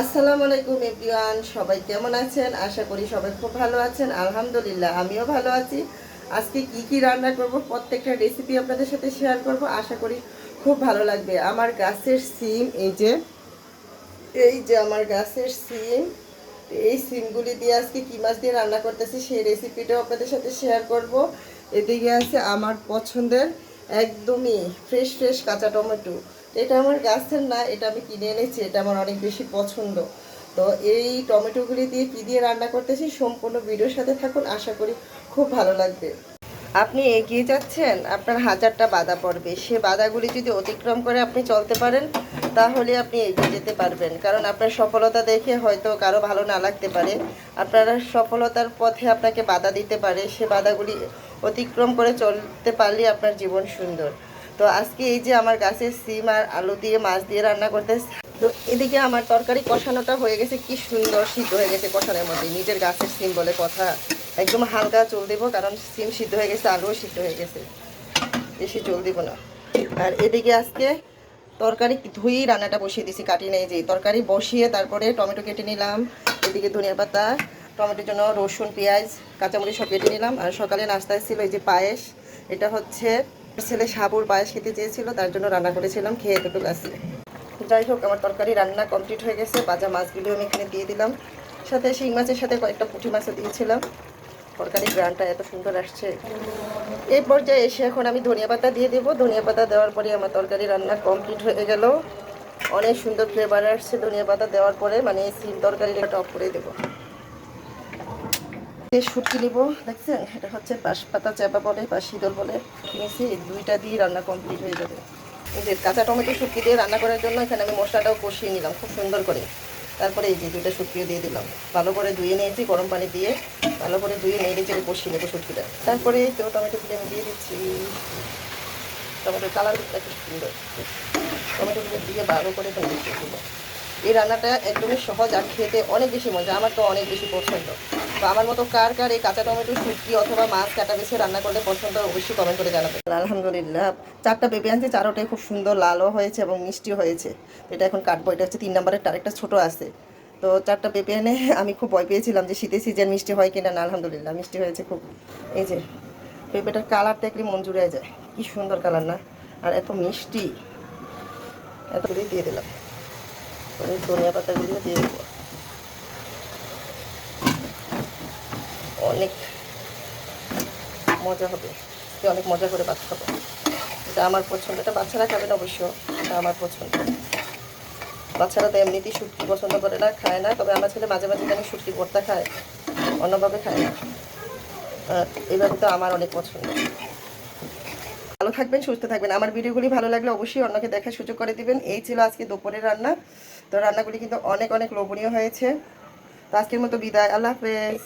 আসসালামু আলাইকুম এভরিওয়ান, সবাই কেমন আছেন? আশা করি সবাই খুব ভালো আছেন। আলহামদুলিল্লাহ, আমিও ভালো আছি। আজকে কি কি রান্না করব, প্রত্যেকটা রেসিপি আপনাদের সাথে শেয়ার করব, আশা করি খুব ভালো লাগবে। আমার গাছের সিম, এই যে এই যে আমার গাছের সিম, এই সিমগুলি দিয়ে আজকে কি মাছ দিয়ে রান্না করতেছি, সেই রেসিপিটাও আপনাদের সাথে শেয়ার করব। এদিকে আছে আমার পছন্দের একদমই ফ্রেশ ফ্রেশ কাঁচা টমেটো। এটা আমার গাছের না, এটা আমি কিনে এনেছি, এটা আমার অনেক বেশি পছন্দ। তো এই টমেটোগুলি দিয়ে কি দিয়ে রান্না করতেছি, সম্পূর্ণ ভিডিওর সাথে থাকুন, আশা করি খুব ভালো লাগবে। আপনি এগিয়ে যাচ্ছেন, আপনার হাজারটা বাধা পড়বে। সে বাধাগুলি যদি অতিক্রম করে আপনি চলতে পারেন, তাহলে আপনি এগিয়ে যেতে পারবেন। কারণ আপনার সফলতা দেখে হয়তো কারও ভালো না লাগতে পারে। আপনার সফলতার পথে আপনাকে বাধা দিতে পারে, সে বাধাগুলি অতিক্রম করে চলতে পারলে আপনার জীবন সুন্দর। তো আজকে এই যে আমার গাছের সিম আর আলু দিয়ে মাছ দিয়ে রান্না করতে তো এদিকে আমার তরকারি কষানোটা হয়ে গেছে, কি সুন্দর সিদ্ধ হয়ে গেছে কষানোর মধ্যে। নিজের গাছের সিম বলে কথা, একদম হালকা চুল দেবো, কারণ সিম সিদ্ধ হয়ে গেছে, আলুও সিদ্ধ হয়ে গেছে। বেশি চুল দিব না। আর এদিকে আজকে তরকারি ধুয়েই রান্নাটা বসিয়ে দিছি, কাটি নেই যে। তরকারি বসিয়ে তারপরে টমেটো কেটে নিলাম, এদিকে ধনিয়া পাতা টমেটোর জন্য রসুন, পেঁয়াজ, কাঁচামরিচ সব কেটে নিলাম। আর সকালে নাস্তায় ছিল এই যে পায়েস। এটা হচ্ছে ছেলে সাবুর পায়েস খেতে চেয়েছিল, তার জন্য রান্না করেছিলাম, খেয়ে দুটো গাছে যাই হোক, আমার তরকারি রান্না কমপ্লিট হয়ে গেছে বাজা মাছগুলো আমি এখানে দিয়ে দিলাম। সাথে শিং মাছের সাথে কয়েকটা পুঁটি মাছও দিয়েছিলাম। তরকারি গ্রানটা এত সুন্দর আসছে। এই পর্যায়ে এসে এখন আমি ধনিয়া পাতা দিয়ে দেবো। ধনিয়া পাতা দেওয়ার পরে আমার তরকারি রান্না কমপ্লিট হয়ে গেল। অনেক সুন্দর ফ্লেভার আসছে ধনিয়া পাতা দেওয়ার পরে মানে সিম তরকারিটা টপ করে দেবো। শুটকি নিব। দেখছেন? এটা হচ্ছে পাশ পাতা চাপা বলে বা শীতল বলে এই দুইটা দিয়ে রান্না কমপ্লিট হয়ে যাবে। এই যে কাঁচা টমেটো শুটকি দিয়ে রান্না করার জন্য এখানে আমি মশলাটাও কষিয়ে নিলাম খুব সুন্দর করে। তারপরে এই যে দুইটা শুটকিও দিয়ে দিলাম। ভালো করে ধুয়ে নিয়েছি, গরম পানি দিয়ে ভালো করে ধুয়ে নেড়ে চেড়ে কষিয়ে নেব শুটকিটা। তারপরে তো টমেটোগুলি আমি দিয়ে দিচ্ছি। টমেটোর কালারটা খুব সুন্দর। টমেটোগুলো দিয়ে ভালো করে ভেঙে দেবো এই রান্নাটা একদমই সহজ আর খেতে অনেক বেশি মজা, আমার তো অনেক বেশি পছন্দ। তো আমার মতো কার কার এই কাঁচা টমেটো, শুটকি অথবা মাছ কাটা বেছে রান্না করলে পছন্দ, অবশ্যই কমেন্ট করে জানাবেন আলহামদুলিল্লাহ, চারটা পেঁপে আনছে চারোটাই খুব সুন্দর লালও হয়েছে এবং মিষ্টিও হয়েছে। এটা এখন কাটবো, এটা হচ্ছে তিন নম্বরের আরেকটা ছোটো আছে। তো চারটা পেঁপে এনে আমি খুব ভয় পেয়েছিলাম যে শীতের সিজন মিষ্টি হয় কিনা, না, আলহামদুলিল্লাহ, মিষ্টি হয়েছে খুব। এই যে, পেঁপেটার কালার দেখলে মন জুড়ে যায়। কি সুন্দর কালার না? আর এত মিষ্টি। এত দিয়ে দিলাম। আমি ধনিয়া পাতাগুলো দিয়ে দেবো অনেক মজা হবে অনেক মজা করে ভাত খাব এটা আমার পছন্দ এটা বাচ্চারা খাবে না অবশ্য এটা আমার পছন্দ বাচ্চারা তো এমনিতেই শুটকি পছন্দ করে না খায় না তবে আমার ছেলে মাঝে মাঝে আমি শুটকি ভর্তা খায় অন্যভাবে খায় না এইভাবে তো আমার অনেক পছন্দ ভালো থাকবেন, সুস্থ থাকবেন। আমার ভিডিওগুলি ভালো লাগলে অবশ্যই অন্যকে দেখার সুযোগ করে দিবেন। এই ছিল আজকে দুপুরের রান্না। তো রান্নাগুলি কিন্তু অনেক অনেক লোভনীয় হয়েছে। তো আজকের মতো বিদায়। আল্লাহ হাফেজ।